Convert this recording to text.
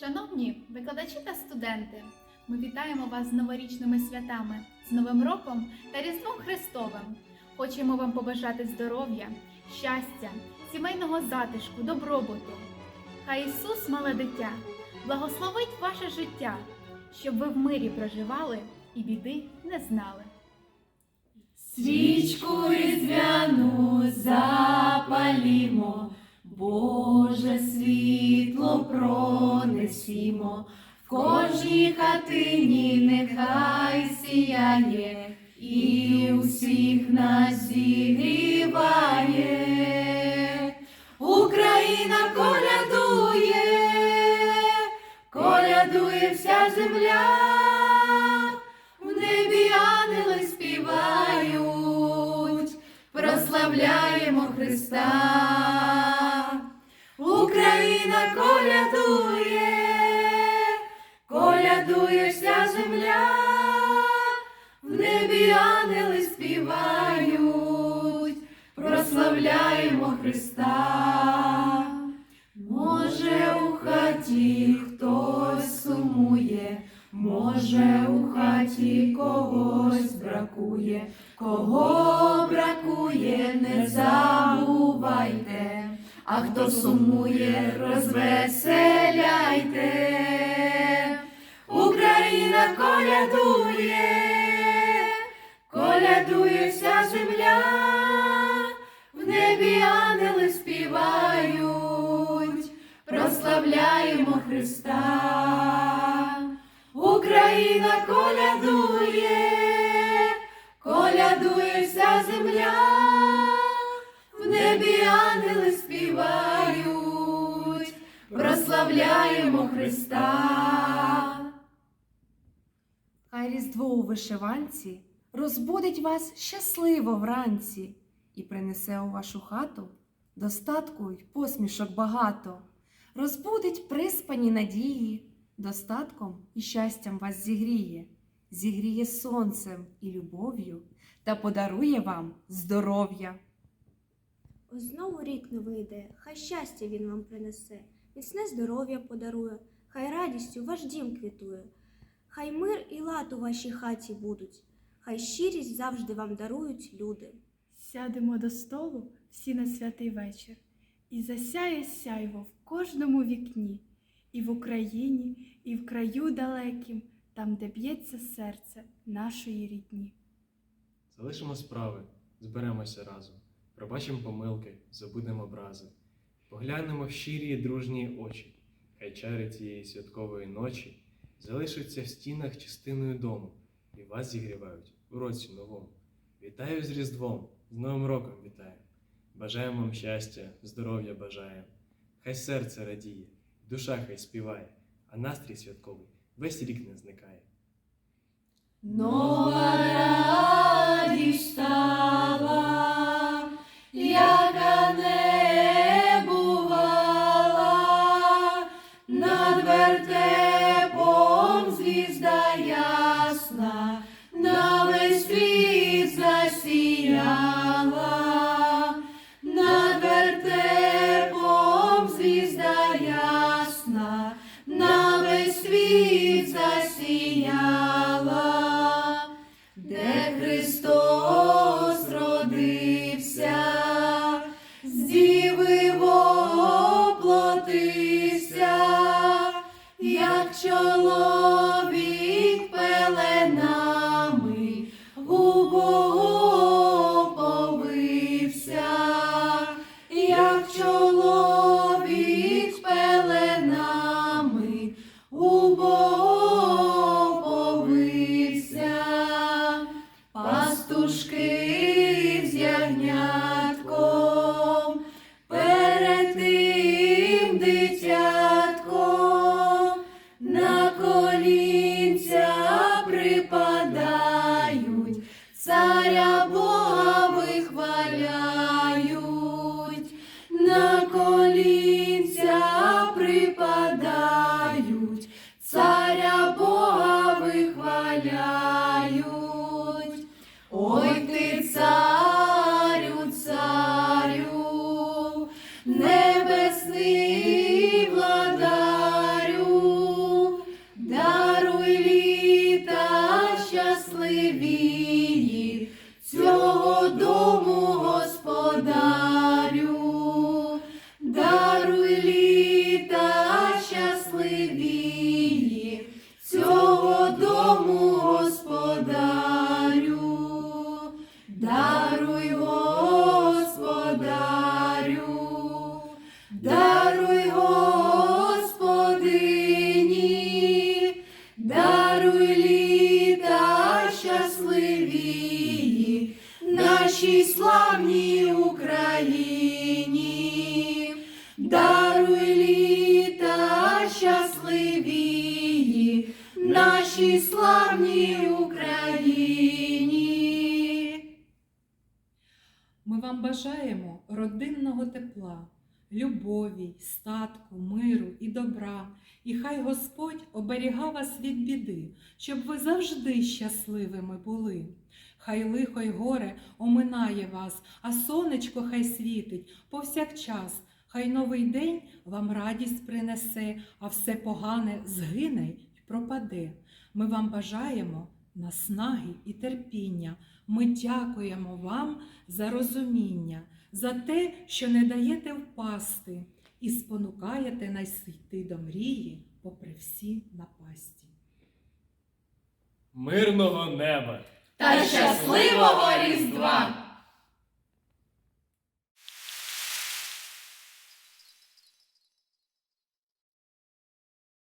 Шановні викладачі та студенти, ми вітаємо вас з новорічними святами, з Новим роком та Різдвом Христовим. Хочемо вам побажати здоров'я, щастя, сімейного затишку, добробуту. Хай Ісус, мале дитя, благословить ваше життя, щоб ви в мирі проживали і біди не знали. Свічку різдвяну запалімо, Боже світло пронесімо, в кожній хатині нехай сіяє, і усіх нас зігріває. Україна колядує, колядує вся земля. В небі ангели співають, небі ангели співають, прославляємо Христа. Може, у хаті хтось сумує, може, у хаті когось бракує, кого бракує, не забувайте, а хто сумує, розвеселяйте. Україна колядує небі ангели співають, прославляємо Христа. Україна колядує, колядує вся земля, в небі ангели співають, прославляємо Христа. Хай різдво у вишиванці розбудить вас щасливо вранці і принесе у вашу хату достатку й посмішок багато, розбудить приспані надії, достатком і щастям вас зігріє, зігріє сонцем і любов'ю та подарує вам здоров'я. Ось знову рік новий йде, хай щастя він вам принесе, міцне здоров'я подарує, хай радістю ваш дім квітує, хай мир і лад у вашій хаті будуть, хай щирість завжди вам дарують люди. Сядемо до столу всі на святий вечір, і засяє сяйво в кожному вікні, і в Україні, і в краю далекім, там, де б'ється серце нашої рідні. Залишимо справи, зберемося разом, пробачимо помилки, забудемо образи, поглянемо в щирі й дружні очі, хай чари цієї святкової ночі залишаться в стінах частиною дому і вас зігрівають у році новому. Вітаю з Різдвом, з Новим роком вітаю! Бажаємо вам щастя, здоров'я бажаємо. Хай серце радіє, душа хай співає, а настрій святковий весь рік не зникає. Нова радість стала, яка не бувала, над Пастушки мрії, цього дому господарю, даруй, господарю, даруй, господині, даруй літа щасливі, нашій славній Ми вам бажаємо родинного тепла, любові, статку, миру і добра. І хай Господь оберігав вас від біди, щоб ви завжди щасливими були. Хай лихо й горе оминає вас, а сонечко хай світить повсякчас. Хай новий день вам радість принесе, а все погане згине й пропаде. Ми вам бажаємо наснаги і терпіння. Ми дякуємо вам за розуміння, за те, що не даєте впасти і спонукаєте нас йти до мрії, попри всі напасті. Мирного неба! Та щасливого Різдва!